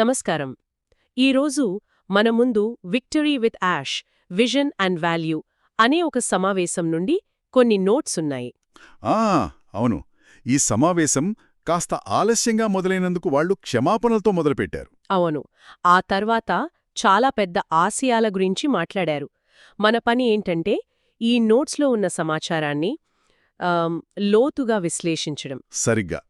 నమస్కారం. ఈరోజు మన ముందు victory with Yash vision and value అనే ఒక సమావేశం నుండి కొన్ని నోట్స్ ఉన్నాయి. ఆ అవును. ఈ సమావేశం కాస్త ఆలస్యంగా మొదలైనందుకు వాళ్ళు క్షమాపణలతో మొదలుపెట్టారు. అవును. ఆ తర్వాత చాలా పెద్ద ఆశయాల గురించి మాట్లాడారు. మన పని ఏంటంటే ఈ నోట్స్లో ఉన్న సమాచారాన్ని లోతుగా విశ్లేషించడం. సరిగ్గా.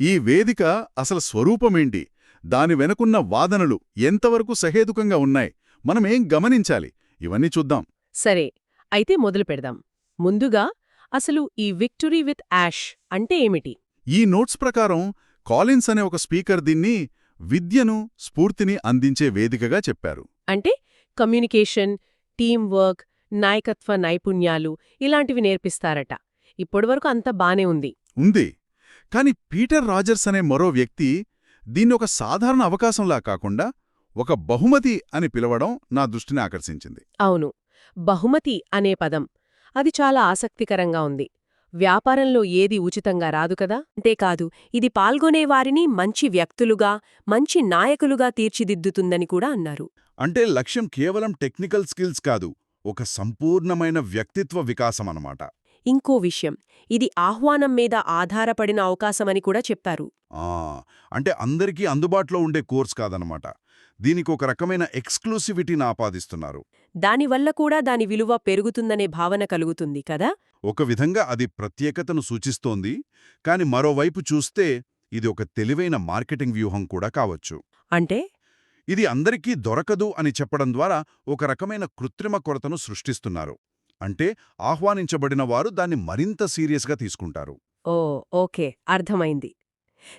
ఈ వేదిక అసలు స్వరూపమేంటి? దాని వెనుకున్న వాదనలు ఎంతవరకు సహేతుకంగా ఉన్నాయి? మనమేం గమనించాలి? ఇవన్నీ చూద్దాం. సరే అయితే మొదలు పెడదాం. ముందుగా అసలు ఈ విక్టరీ విత్ యాష్ అంటే ఏమిటి? ఈ నోట్స్ ప్రకారం కాలిన్స్ అనే ఒక స్పీకర్ దీన్ని విద్యను స్ఫూర్తిని అందించే వేదికగా చెప్పారు. అంటే కమ్యూనికేషన్ టీం వర్క్ నాయకత్వ నైపుణ్యాలు ఇలాంటివి నేర్పిస్తారట. ఇప్పటివరకు అంతా బానే ఉంది. ఉంది. కాని పీటర్ రాజర్స్ అనే మరో వ్యక్తి దీన్ని ఒక సాధారణ అవకాశంలా కాకుండా ఒక బహుమతి అని పిలవడం నా దృష్టిని ఆకర్షించింది. అవును. బహుమతి అనే పదం అది చాలా ఆసక్తికరంగా ఉంది. వ్యాపారంలో ఏది ఉచితంగా రాదు కదా? అంతేకాదు ఇది పాల్గొనేవారిని మంచి వ్యక్తులుగా మంచి నాయకులుగా తీర్చిదిద్దుతుందని కూడా అన్నారు. అంటే లక్ష్యం కేవలం టెక్నికల్ స్కిల్స్ కాదు ఒక సంపూర్ణమైన వ్యక్తిత్వ వికాసం అన్నమాట ఇంకో విషయం. ఇది ఆహ్వానం మీద ఆధారపడిన అవకాశమని కూడా చెప్పారు ఆ, అంటే అందరికీ అందుబాటులో ఉండే కోర్స్ కాదనమాట. దీనికి ఒక రకమైన ఎక్స్క్లూసివిటీని ఆపాదిస్తున్నారు దానివల్ల కూడా దాని విలువ పెరుగుతుందనే భావన కలుగుతుంది కదా? ఒక విధంగా అది ప్రత్యేకతను సూచిస్తోంది. కాని మరోవైపు చూస్తే ఇది ఒక తెలివైన మార్కెటింగ్ వ్యూహం కూడా కావచ్చు. అంటే? ఇది అందరికీ దొరకదు అని చెప్పడం ద్వారా ఒక రకమైన కృత్రిమ కొరతను సృష్టిస్తున్నారు. అంటే ఆహ్వానించబడిన వారు దాన్ని మరింత సీరియస్గా తీసుకుంటారు. Oh okay. అర్థమైంది.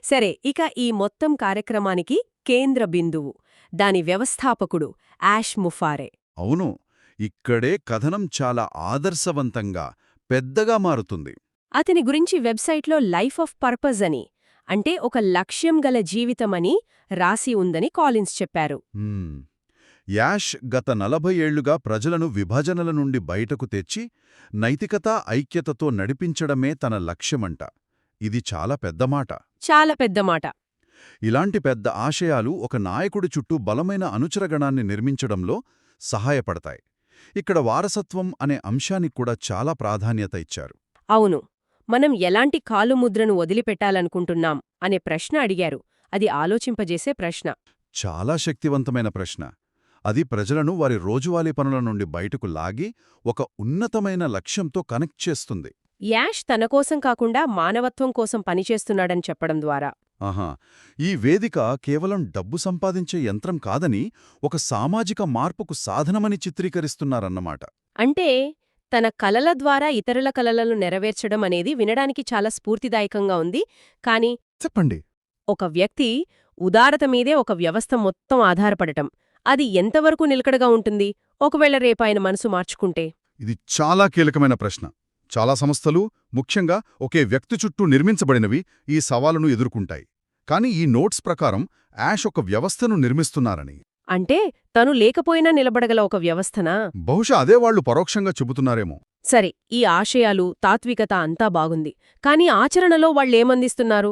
సరే ఇక ఈ మొత్తం కార్యక్రమానికి కేంద్ర బిందువు దాని వ్యవస్థాపకుడు యాష్ ముఫారే. అవును. ఇక్కడే కథనం చాలా ఆదర్శవంతంగా పెద్దగా మారుతుంది. అతని గురించి వెబ్సైట్లో లైఫ్ ఆఫ్ పర్పస్ అని అంటే ఒక లక్ష్యం గల జీవితమని రాసి ఉందని కాలిన్స్ చెప్పారు. యాష్ గత నలభై ఏళ్ళుగా ప్రజలను విభజనల నుండి బయటకు తెచ్చి నైతికత ఐక్యతతో నడిపించడమే తన లక్ష్యమంట. ఇది చాలా పెద్ద మాట. చాలా పెద్ద మాట. ఇలాంటి పెద్ద ఆశయాలు ఒక నాయకుడి చుట్టూ బలమైన అనుచరగణాన్ని నిర్మించడంలో సహాయపడతాయి. ఇక్కడ వారసత్వం అనే అంశానికి కూడా చాలా ప్రాధాన్యత ఇచ్చారు. అవును. మనం ఎలాంటి కాలుముద్రను వదిలిపెట్టాలనుకుంటున్నాం? అనే ప్రశ్న అడిగారు. అది ఆలోచింపజేసే ప్రశ్న. చాలా శక్తివంతమైన ప్రశ్న. అది ప్రజలను వారి రోజువారీ పనుల నుండి బయటకు లాగి ఒక ఉన్నతమైన లక్ష్యంతో కనెక్ట్ చేస్తుంది. యాష్ తన కోసం కాకుండా మానవత్వం కోసం పనిచేస్తున్నాడని చెప్పడం ద్వారా. ఆహా! ఈ వేదిక కేవలం డబ్బు సంపాదించే యంత్రం కాదని ఒక సామాజిక మార్పుకు సాధనమని చిత్రీకరిస్తున్నారన్నమాట. అంటే తన కలల ద్వారా ఇతరుల కలలను నెరవేర్చడం అనేది వినడానికి చాలా స్ఫూర్తిదాయకంగా ఉంది. కాని చెప్పండి. ఒక వ్యక్తి ఉదారత మీదే ఒక వ్యవస్థ మొత్తం ఆధారపడటం. అది ఎంతవరకు నిలకడగా ఉంటుంది? ఒకవేళ రేపాయన మనసు మార్చుకుంటే. ఇది చాలా కీలకమైన ప్రశ్న. చాలా సంస్థలు ముఖ్యంగా ఒకే వ్యక్తి చుట్టూ నిర్మించబడినవి ఈ సవాలును ఎదుర్కొంటాయి. కానీ ఈ నోట్స్ ప్రకారం యాష్ ఒక వ్యవస్థను నిర్మిస్తున్నారని. అంటే తను లేకపోయినా నిలబడగల ఒక వ్యవస్థనా? బహుశా అదే వాళ్ళు పరోక్షంగా చెబుతున్నారేమో. సరే ఈ ఆశయాలు తాత్వికత అంతా బాగుంది. కానీ ఆచరణలో వాళ్ళేమందిస్తున్నారు?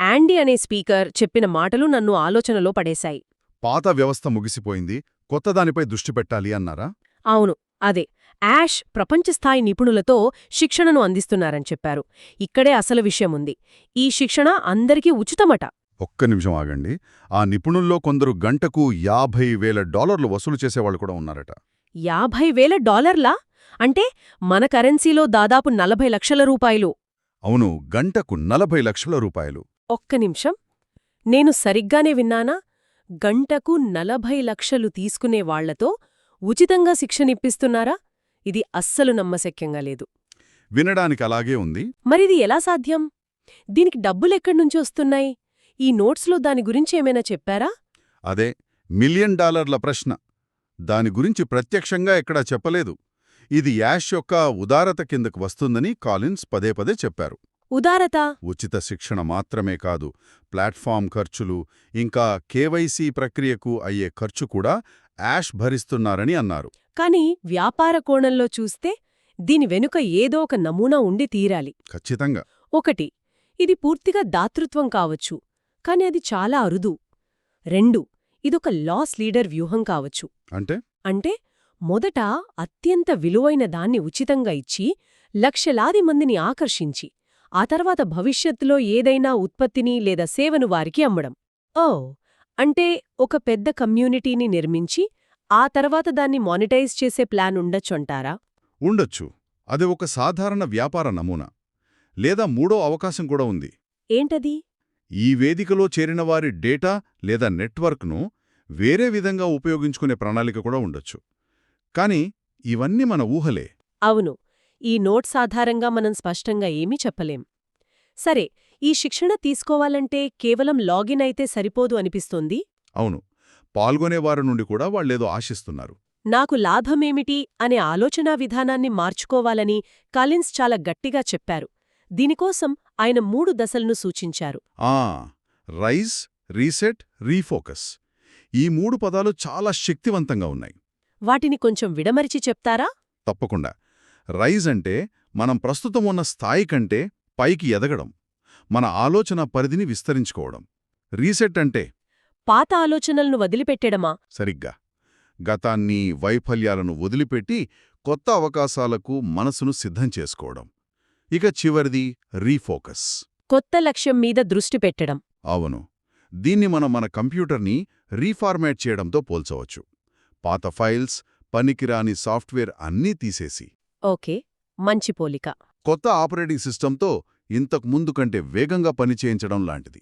యాండీ అనే స్పీకర్ చెప్పిన మాటలు నన్ను ఆలోచనలో పడేశాయి. పాత వ్యవస్థ ముగిసిపోయింది కొత్తదానిపై దృష్టి పెట్టాలి అన్నారా? అవును అదే. యాష్ ప్రపంచస్థాయి నిపుణులతో శిక్షణను అందిస్తున్నారని చెప్పారు. ఇక్కడే అసలు విషయముంది ఈ శిక్షణ అందరికీ ఉచితమట. ఒక్క నిమిషం ఆగండి. ఆ నిపుణుల్లో కొందరు గంటకు యాభై వేల డాలర్లు వసూలు చేసేవాళ్ళు కూడా ఉన్నారట. యాభై వేల డాలర్లా? అంటే మన కరెన్సీలో దాదాపు నలభై లక్షల రూపాయలు. అవును గంటకు నలభై లక్షల రూపాయలు. ఒక్క నిమిషం. నేను సరిగ్గానే విన్నానా? గంటకు నలభై లక్షలు తీసుకునే వాళ్ళతో ఉచితంగా శిక్షనిప్పిస్తున్నారా? ఇది అస్సలు నమ్మశక్యంగా లేదు. వినడానికి అలాగే ఉంది. మరిది ఎలా సాధ్యం? దీనికి డబ్బులెక్కడ్నుంచి వస్తున్నాయి? ఈ నోట్స్లో దాని గురించి ఏమైనా చెప్పారా? అదే మిలియన్ డాలర్ల ప్రశ్న. దాని గురించి ప్రత్యక్షంగా ఎక్కడా చెప్పలేదు. ఇది యాష్ యొక్క ఉదారత కిందకు వస్తుందని కాలిన్స్ పదే పదే చెప్పారు. ఉదారత? ఉచిత శిక్షణ మాత్రమే కాదు ప్లాట్ఫామ్ ఖర్చులు ఇంకా కేవైసీ ప్రక్రియకు అయ్యే ఖర్చు కూడా యాష్ భరిస్తున్నారని అన్నారు. కాని వ్యాపార కోణంలో చూస్తే దీని వెనుక ఏదో ఒక నమూనా ఉండి తీరాలి. ఖచ్చితంగా. ఒకటి ఇది పూర్తిగా దాతృత్వం కావచ్చు కాని అది చాలా అరుదు. రెండు ఇదొక లాస్ లీడర్ వ్యూహం కావచ్చు. అంటే? అంటే మొదట అత్యంత విలువైన దాన్ని ఉచితంగా ఇచ్చి లక్షలాది మందిని ఆకర్షించి ఆ తర్వాత భవిష్యత్తులో ఏదైనా ఉత్పత్తిని లేదా సేవను వారికి అమ్మడం. ఓ! అంటే ఒక పెద్ద కమ్యూనిటీని నిర్మించి ఆ తర్వాత దాన్ని మానిటైజ్ చేసే ప్లాన్ ఉండొచ్చంటారా? ఉండొచ్చు. అది ఒక సాధారణ వ్యాపార నమూనా. లేదా మూడో అవకాశం కూడా ఉంది. ఏంటది? ఈ వేదికలో చేరిన వారి డేటా లేదా నెట్వర్క్ను వేరే విధంగా ఉపయోగించుకునే ప్రణాళిక కూడా ఉండొచ్చు. కానీ ఇవన్నీ మన ఊహలే. అవును. ఈ నోట్స్ ఆధారంగా మనం స్పష్టంగా ఏమీ చెప్పలేం. సరే ఈ శిక్షణ తీసుకోవాలంటే కేవలం లాగిన్ అయితే సరిపోదు అనిపిస్తోంది? అవును. పాల్గొనేవారి నుండి కూడా వాళ్ళేదో ఆశిస్తున్నారు. నాకు లాభమేమిటి అనే ఆలోచనా విధానాన్ని మార్చుకోవాలని కాలిన్స్ చాలా గట్టిగా చెప్పారు. దీనికోసం ఆయన మూడు దశలను సూచించారు. ఆ రైజ్ రీసెట్ రీఫోకస్. ఈ మూడు పదాలు చాలా శక్తివంతంగా ఉన్నాయి. వాటిని కొంచెం విడమరిచి చెప్తారా? తప్పకుండా. రైజ్ అంటే మనం ప్రస్తుతం ఉన్న స్థాయి కంటే పైకి ఎదగడం మన ఆలోచన పరిధిని విస్తరించుకోవడం. రీసెట్ అంటే పాత ఆలోచనలను వదిలిపెట్టడమా? సరిగ్గా. గతాన్ని వైఫల్యాలను వదిలిపెట్టి కొత్త అవకాశాలకు మనసును సిద్ధం చేసుకోవడం. ఇక చివరిది రీఫోకస్. కొత్త లక్ష్యం మీద దృష్టి పెట్టడం. అవును. దీన్ని మనం మన కంప్యూటర్ని రీఫార్మాట్ చేయడంతో పోల్చవచ్చు. పాత ఫైల్స్ పనికిరాని సాఫ్ట్వేర్ అన్నీ తీసేసి ఓకే మంచి పోలిక. కొత్త ఆపరేటింగ్ సిస్టంతో ఇంతకు ముందు కంటే వేగంగా పనిచేయించడం లాంటిది.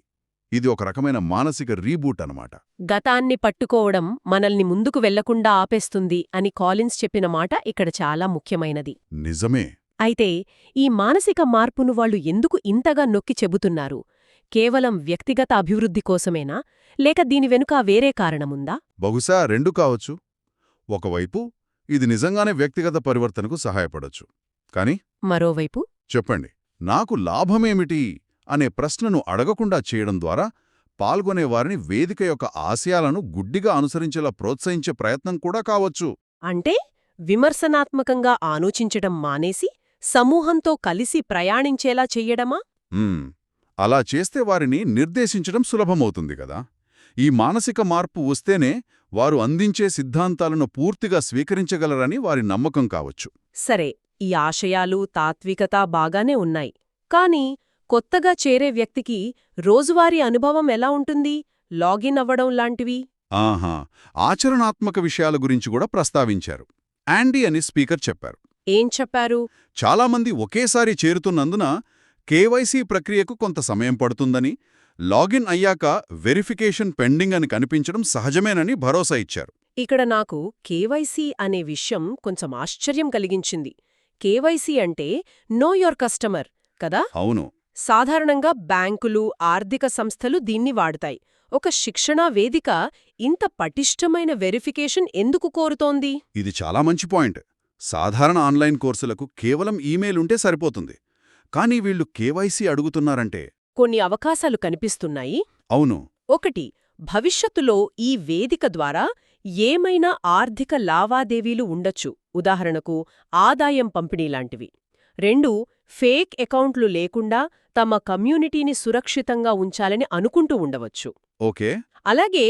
ఇది ఒక రకమైన మానసిక రీబూట్ అన్నమాట. గతాన్ని పట్టుకోవడం మనల్ని ముందుకు వెళ్ళకుండా ఆపేస్తుంది అని కాలిన్స్ చెప్పిన మాట ఇక్కడ చాలా ముఖ్యమైనది. నిజమే. అయితే ఈ మానసిక మార్పును వాళ్ళు ఎందుకు ఇంతగా నొక్కి చెబుతున్నారు? కేవలం వ్యక్తిగత అభివృద్ధి కోసమేనా? లేక దీని వెనుక వేరే కారణముందా? బహుశా రెండు కావచ్చు. ఒకవైపు ఇది నిజంగానే వ్యక్తిగత పరివర్తనకు సహాయపడొచ్చు. కాని మరోవైపు? చెప్పండి నాకు లాభమేమిటి అనే ప్రశ్నను అడగకుండా చేయడం ద్వారా పాల్గొనేవారిని వేదిక యొక్క ఆశయాలను గుడ్డిగా అనుసరించేలా ప్రోత్సహించే ప్రయత్నం కూడా కావచ్చు. అంటే విమర్శనాత్మకంగా ఆలోచించడం మానేసి సమూహంతో కలిసి ప్రయాణించేలా చెయ్యడమా. అలా చేస్తే వారిని నిర్దేశించడం సులభమవుతుంది కదా? ఈ మానసిక మార్పు వస్తేనే వారు అందించే సిద్ధాంతాలను పూర్తిగా స్వీకరించగలరని వారి నమ్మకం కావచ్చు. సరే ఈ ఆశయాలు తాత్వికత బాగానే ఉన్నాయి. కాని కొత్తగా చేరే వ్యక్తికి రోజువారీ అనుభవం ఎలా ఉంటుంది? లాగిన్ అవ్వడం లాంటివి? ఆహా ఆచరణాత్మక విషయాల గురించి కూడా ప్రస్తావించారు. యాండీ అని స్పీకర్ చెప్పారు. ఏం చెప్పారు? చాలామంది ఒకేసారి చేరుతున్నందున కేవైసీ ప్రక్రియకు కొంత సమయం పడుతుందని లాగిన్ అయ్యాక వెరిఫికేషన్ పెండింగ్ అని కనిపించడం సహజమేనని భరోసా ఇచ్చారు. ఇక్కడ నాకు కేవైసీ అనే విషయం కొంచెం ఆశ్చర్యం కలిగించింది. కేవైసీ అంటే నో యోర్ కస్టమర్ కదా? అవును. సాధారణంగా బ్యాంకులు ఆర్థిక సంస్థలు దీన్ని వాడతాయి. ఒక శిక్షణా వేదిక ఇంత పటిష్టమైన వెరిఫికేషన్ ఎందుకు కోరుతోంది? ఇది చాలా మంచి పాయింట్. సాధారణ ఆన్లైన్ కోర్సులకు కేవలం ఈమెయిల్ ఉంటే సరిపోతుంది. కానీ వీళ్ళు కేవైసీ అడుగుతున్నారంటే కొన్ని అవకాశాలు కనిపిస్తున్నాయి. అవును. ఒకటి భవిష్యత్తులో ఈ వేదిక ద్వారా ఏమైనా ఆర్థిక లావాదేవీలు ఉండొచ్చు. ఉదాహరణకు ఆదాయం పంపిణీలాంటివి రెండు ఫేక్ అకౌంట్లు లేకుండా తమ కమ్యూనిటీని సురక్షితంగా ఉంచాలని అనుకుంటూ ఉండవచ్చు. ఓకే. అలాగే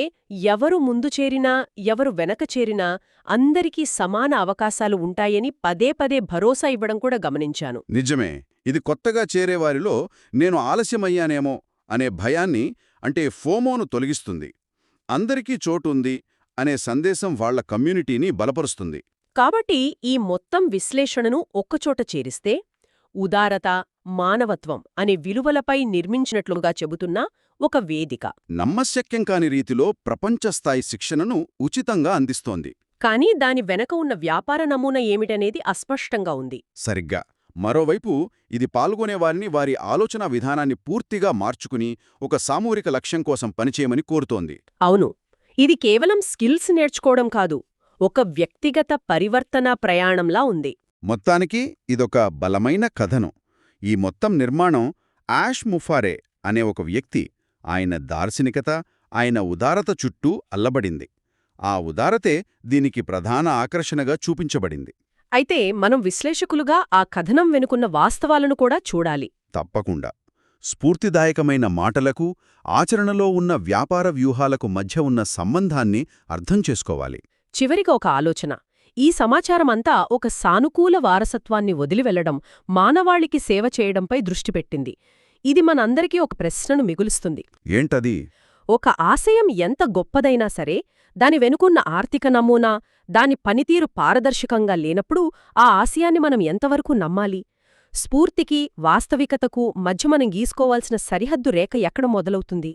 ఎవరు ముందు చేరినా ఎవరు వెనక చేరినా అందరికీ సమాన అవకాశాలు ఉంటాయని పదే పదే భరోసా ఇవ్వడం కూడా గమనించాను. నిజమే. ఇది కొత్తగా చేరేవారిలో నేను ఆలస్యమయ్యానేమో అనే భయాన్ని అంటే ఫోమోను తొలగిస్తుంది. అందరికీ చోటుంది అనే సందేశం వాళ్ళ కమ్యూనిటీని బలపరుస్తుంది. కాబట్టి ఈ మొత్తం విశ్లేషణను ఒక్కచోట చేరిస్తే ఉదారత మానవత్వం అనే విలువలపై నిర్మించినట్లుగా చెబుతున్న ఒక వేదిక. నమ్మశక్యం కాని రీతిలో ప్రపంచస్థాయి శిక్షణను ఉచితంగా అందిస్తోంది. కానీ దాని వెనక ఉన్న వ్యాపార నమూనా ఏమిటనేది అస్పష్టంగా ఉంది. సరిగ్గా. మరోవైపు ఇది పాల్గొనేవారిని వారి ఆలోచన విధానాన్ని పూర్తిగా మార్చుకుని ఒక సామూహిక లక్ష్యం కోసం పనిచేయమని కోరుతోంది. అవును. ఇది కేవలం స్కిల్స్ నేర్చుకోవడం కాదు ఒక వ్యక్తిగత పరివర్తన ప్రయాణంలా ఉంది. మొత్తానికి ఇదొక బలమైన కథనం. ఈ మొత్తం నిర్మాణం యాష్ ముఫారే అనే ఒక వ్యక్తి ఆయన దార్శనికత ఆయన ఉదారత చుట్టూ అల్లబడింది. ఆ ఉదారతే దీనికి ప్రధాన ఆకర్షణగా చూపించబడింది. అయితే మనం విశ్లేషకులుగా ఆ కథనం వెనుకున్న వాస్తవాలను కూడా చూడాలి. తప్పకుండా. స్ఫూర్తిదాయకమైన మాటలకు ఆచరణలో ఉన్న వ్యాపార వ్యూహాలకు మధ్య ఉన్న సంబంధాన్ని అర్థం చేసుకోవాలి. చివరిగా ఒక ఆలోచన. ఈ సమాచారమంతా ఒక సానుకూల వారసత్వాన్ని వదిలివెళ్ళడం మానవాళికి సేవ చేయడంపై దృష్టి పెట్టింది. ఇది మనందరికీ ఒక ప్రశ్నను మిగులుస్తుంది. ఏంటది? ఒక ఆశయం ఎంత గొప్పదైనా సరే దాని వెనుకున్న ఆర్థిక నమూనా దాని పనితీరు పారదర్శకంగా లేనప్పుడు ఆ ఆశయాన్ని మనం ఎంతవరకు నమ్మాలి? స్ఫూర్తికి వాస్తవికతకు మధ్య మనం గీసుకోవాల్సిన సరిహద్దు రేఖ ఎక్కడ మొదలవుతుంది?